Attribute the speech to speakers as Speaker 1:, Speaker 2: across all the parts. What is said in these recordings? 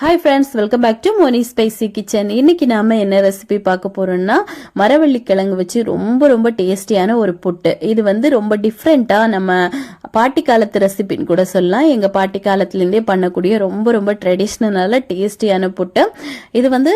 Speaker 1: Hi friends welcome back to Moni spicy kitchen இன்னைக்கு நாம என்ன ரெசிபி பார்க்க போறோம்னா மரவள்ளி கிழங்கு வச்சு ரொம்ப ரொம்ப டேஸ்டியான ஒரு புட்டு. இது வந்து ரொம்ப டிஃப்ரெண்ட்டாக நம்ம பாட்டி காலத்து ரெசிபின்னு கூட சொல்லலாம். எங்க பாட்டி காலத்துலேருந்தே பண்ணக்கூடிய ரொம்ப ரொம்ப ட்ரெடிஷ்னலான டேஸ்டியான புட்டு. இது வந்து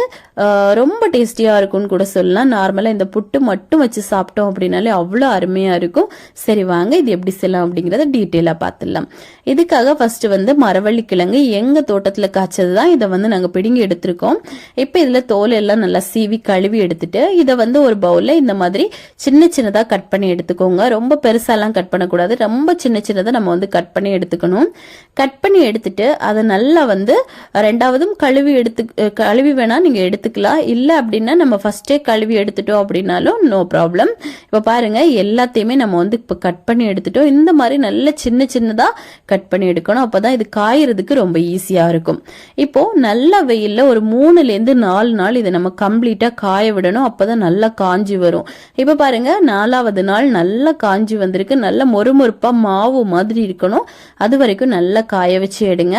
Speaker 1: ரொம்ப டேஸ்டியா இருக்கும்னு கூட சொல்லலாம். நார்மலா இந்த புட்டு மட்டும் வச்சு சாப்பிட்டோம் அப்படின்னாலே அவ்வளோ அருமையா இருக்கும். சரி வாங்க இது எப்படி செய்யலாம் அப்படிங்கறத டீட்டெயிலாக பார்த்துடலாம். இதுக்காக ஃபர்ஸ்ட் வந்து மரவள்ளி கிழங்கு எங்க தோட்டத்துல காய்ச்சது தான் இதை வந்து நாங்க பிடுங்கி எடுத்திருக்கோம். இப்போ இதுல தோல் எல்லாம் நல்லா சீவி கழுவி எடுத்துட்டு இதை வந்து ஒரு பவுல்ல இந்த மாதிரி சின்ன சின்னதா கட் பண்ணி எடுத்துக்கோங்க. ரொம்ப பெருசாலாம் கட் பண்ணக்கூடாது. ரொம்ப சின்ன சின்னதா நம்ம வந்து கட் பண்ணி எடுத்துக்கணும். கட் பண்ணி எடுத்துட்டு அதை நல்லா வந்து ரெண்டாவதும் கழுவி எடுத்து கழுவி வேணால் நீங்கள் எடுத்துக்கலாம். இல்லை அப்படின்னா நம்ம ஃபஸ்ட்டே கழுவி எடுத்துட்டோம் அப்படின்னாலும் நோ ப்ராப்ளம் இப்போ பாருங்க எல்லாத்தையுமே நம்ம வந்து இப்போ கட் பண்ணி எடுத்துட்டோம். இந்த மாதிரி நல்ல சின்ன சின்னதாக கட் பண்ணி எடுக்கணும். அப்போ தான் இது காயறதுக்கு ரொம்ப ஈஸியாக இருக்கும். இப்போ நல்ல வெயிலில் ஒரு மூணுலேருந்து நாலு நாள் இதை நம்ம கம்ப்ளீட்டாக காய விடணும். அப்போ தான் நல்லா காஞ்சி வரும். இப்போ பாருங்கள் நாலாவது நாள் நல்லா காஞ்சி வந்திருக்கு. நல்ல மொறுமொறுப்பாக மாவு மாதிரி இருக்கணும். அது வரைக்கும் நல்லா காய வச்சு எடுங்க.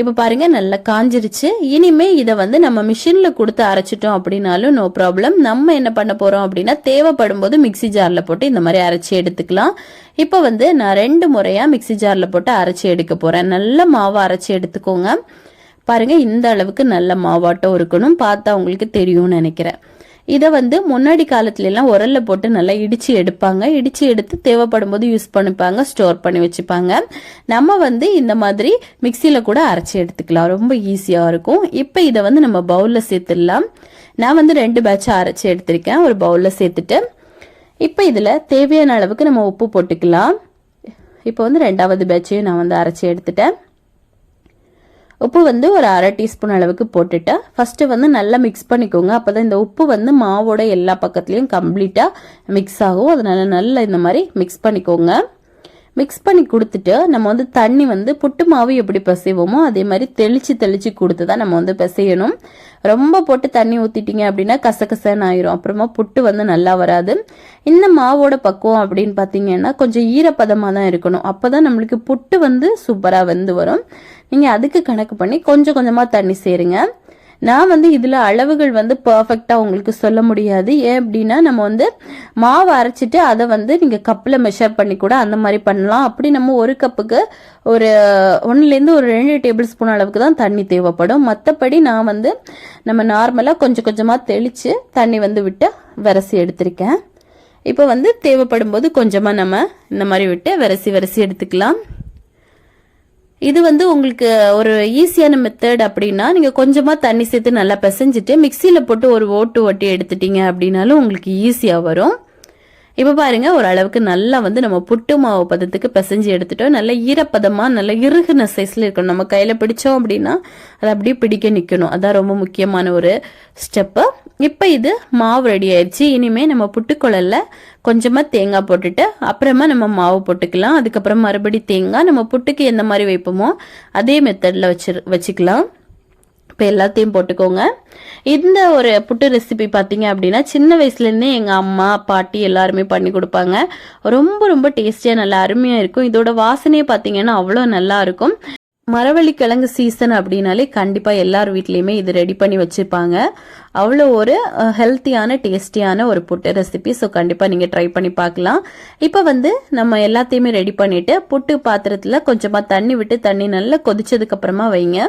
Speaker 1: இப்போ பாருங்க நல்லா காஞ்சிருச்சு. இனிமே இதை வந்து நம்ம மிஷினில் கொடுத்து அரைச்சிட்டோம் அப்படின்னாலும் நோ ப்ராப்ளம் நம்ம என்ன பண்ண போகிறோம் அப்படின்னா தேவைப்படும் போது மிக்ஸி ஜாரில் போட்டு இந்த மாதிரி அரைச்சி எடுத்துக்கலாம். இப்போ வந்து நான் ரெண்டு முறையாக மிக்ஸி ஜாரில் போட்டு அரைச்சி எடுக்க போகிறேன் நல்ல மாவு அரைச்சி எடுத்துக்கோங்க. பாருங்க இந்த அளவுக்கு நல்ல மாவாட்டம் இருக்கணும். பார்த்தா உங்களுக்கு தெரியும்னு நினைக்கிறேன். இதை வந்து முன்னாடி காலத்துல எல்லாம் உரல்ல போட்டு நல்லா இடிச்சு எடுப்பாங்க. இடிச்சு எடுத்து தேவைப்படும் போது யூஸ் பண்ணிப்பாங்க ஸ்டோர் பண்ணி வச்சுப்பாங்க. நம்ம வந்து இந்த மாதிரி மிக்சியில கூட அரைச்சி எடுத்துக்கலாம். ரொம்ப ஈஸியா இருக்கும். இப்போ இதை வந்து நம்ம பவுல்ல சேர்த்துடலாம். நான் வந்து ரெண்டு பேட்ச் அரைச்சி எடுத்திருக்கேன். ஒரு பவுல்ல சேர்த்துட்டு இப்போ இதுல தேவையான அளவுக்கு நம்ம உப்பு போட்டுக்கலாம். இப்போ வந்து ரெண்டாவது பேட்சையும் நான் வந்து அரைச்சி எடுத்துட்டேன். உப்பு வந்து ஒரு அரை டீஸ்பூன் அளவுக்கு போட்டுட்டு ஃபஸ்ட்டு வந்து நல்லா மிக்ஸ் பண்ணிக்கோங்க. அப்போ தான் இந்த உப்பு வந்து மாவோட எல்லா பக்கத்துலேயும் கம்ப்ளீட்டாக மிக்ஸ் ஆகும். அதனால நல்லா இந்த மாதிரி மிக்ஸ் பண்ணிக்கோங்க. மிக்ஸ் பண்ணி கொடுத்துட்டு நம்ம வந்து தண்ணி வந்து புட்டு மாவு எப்படி பிசைவோமோ அதே மாதிரி தெளிச்சு தெளிச்சு கொடுத்து தான் நம்ம வந்து பிசையணும். ரொம்ப போட்டு தண்ணி ஊத்திட்டீங்க அப்படின்னா கசகசன்னு ஆயிரும். அப்புறமா புட்டு வந்து நல்லா வராது. இந்த மாவோட பக்குவம் அப்படின்னு பார்த்தீங்கன்னா கொஞ்சம் ஈரப்பதமாக தான் இருக்கணும். அப்பதான் நம்மளுக்கு புட்டு வந்து சூப்பராக வந்து வரும். நீங்கள் அதுக்கு கணக்கு பண்ணி கொஞ்சம் கொஞ்சமாக தண்ணி சேருங்க. நான் வந்து இதில் அளவுகள் வந்து பர்ஃபெக்டாக உங்களுக்கு சொல்ல முடியாது. ஏன் அப்படின்னா நம்ம வந்து மாவு அரைச்சிட்டு அதை வந்து நீங்கள் கப்பில் மெஷர் பண்ணி கூட அந்த மாதிரி பண்ணலாம். அப்படி நம்ம ஒரு கப்புக்கு ஒரு ஒன்றுலேருந்து ஒரு ரெண்டு டேபிள் ஸ்பூன் அளவுக்கு தான் தண்ணி தேவைப்படும். மற்றபடி நான் வந்து நம்ம நார்மலாக கொஞ்சம் கொஞ்சமாக தெளித்து தண்ணி வந்து விட்டு விரசி எடுத்திருக்கேன். இப்போ வந்து தேவைப்படும் போது கொஞ்சமாக நம்ம இந்த மாதிரி விட்டு விரசி விரசி எடுத்துக்கலாம். இது வந்து உங்களுக்கு ஒரு ஈஸியான மெத்தட் அப்படின்னா நீங்கள் கொஞ்சமாக தண்ணி சேர்த்து நல்லா பிசைஞ்சிட்டு மிக்சியில் போட்டு ஒரு ஓட்டு ஓட்டி எடுத்துட்டீங்க அப்படின்னாலும் உங்களுக்கு ஈஸியாக வரும். இப்போ பாருங்க ஓரளவுக்கு நல்லா வந்து நம்ம புட்டு மாவு பதத்துக்கு பிசைஞ்சு எடுத்துட்டோம். நல்ல ஈரப்பதமாக நல்ல இறுகுன சைஸில் இருக்கணும். நம்ம கையில் பிடிச்சோம் அப்படின்னா அது அப்படியே பிடிக்க நிற்கணும் அதான் ரொம்ப முக்கியமான ஒரு ஸ்டெப்பு இப்போ இது மாவு ரெடி ஆயிடுச்சு. இனிமே நம்ம புட்டுக்குழல்ல கொஞ்சமாக தேங்காய் போட்டுட்டு அப்புறமா நம்ம மாவு போட்டுக்கலாம். அதுக்கப்புறம் மறுபடி தேங்காய் நம்ம புட்டுக்கு எந்த மாதிரி வைப்போமோ அதே மெத்தடில் வச்சு வச்சுக்கலாம். இப்போ எல்லாத்தையும் போட்டுக்கோங்க. இந்த ஒரு புட்டு ரெசிபி பார்த்தீங்க அப்படின்னா சின்ன வயசுலேருந்தே எங்கள் அம்மா பாட்டி எல்லாருமே பண்ணி கொடுப்பாங்க. ரொம்ப ரொம்ப டேஸ்டியாக நல்லா அருமையாக இருக்கும். இதோட வாசனையே பார்த்தீங்கன்னா அவ்வளோ நல்லா இருக்கும். மரவள்ளிக்கிழங்கு சீசன் அப்படின்னாலே கண்டிப்பாக எல்லார் வீட்லேயுமே இது ரெடி பண்ணி வச்சுருப்பாங்க. அவ்வளோ ஒரு ஹெல்த்தியான டேஸ்டியான ஒரு புட்டு ரெசிபி ஸோ கண்டிப்பாக நீங்கள் ட்ரை பண்ணி பார்க்கலாம். இப்போ வந்து நம்ம எல்லாத்தையுமே ரெடி பண்ணிவிட்டு புட்டு பாத்திரத்தில் கொஞ்சமாக தண்ணி விட்டு தண்ணி நல்லா கொதிச்சதுக்கப்புறமா வைங்க.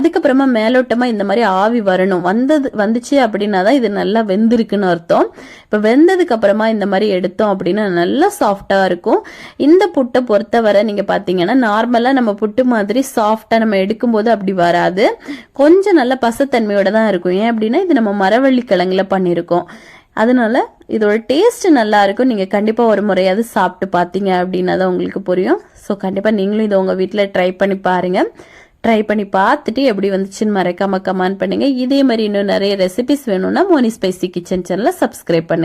Speaker 1: அதுக்கப்புறமா மேலோட்டமாக இந்த மாதிரி ஆவி வரணும். வந்தது வந்துச்சு அப்படின்னா தான் இது நல்லா வெந்திருக்குன்னு அர்த்தம். இப்போ வெந்ததுக்கப்புறமா இந்த மாதிரி எடுத்தோம் அப்படின்னா நல்லா சாஃப்டாக இருக்கும். இந்த புட்டை பொறுத்தவரை நீங்கள் பார்த்தீங்கன்னா நார்மலாக நம்ம புட்டு மாதிரி சாஃப்டாக நம்ம எடுக்கும்போது அப்படி வராது. கொஞ்சம் நல்ல பசத்தன்மையோட தான் இருக்கும். ஏன் அப்படின்னா இது நம்ம மரவள்ளி கிழங்குல பண்ணியிருக்கோம் அதனால இதோட டேஸ்ட் நல்லா இருக்கும். நீங்கள் கண்டிப்பாக ஒரு முறையாவது சாப்பிட்டு பார்த்தீங்க அப்படின்னா தான் உங்களுக்கு புரியும். ஸோ கண்டிப்பாக நீங்களும் இதை உங்கள் வீட்டில் ட்ரை பண்ணி பாருங்கள் ட்ரை பண்ணி பார்த்துட்டு எப்படி வந்துச்சுன்னு மறக்காம கமெண்ட் பண்ணுங்கள் இதே மாதிரி இன்னும் நிறைய ரெசிபிஸ் வேணும்னா மோனி ஸ்பைசி கிச்சன் சேனலை சப்ஸ்கிரைப் பண்ணுங்கள்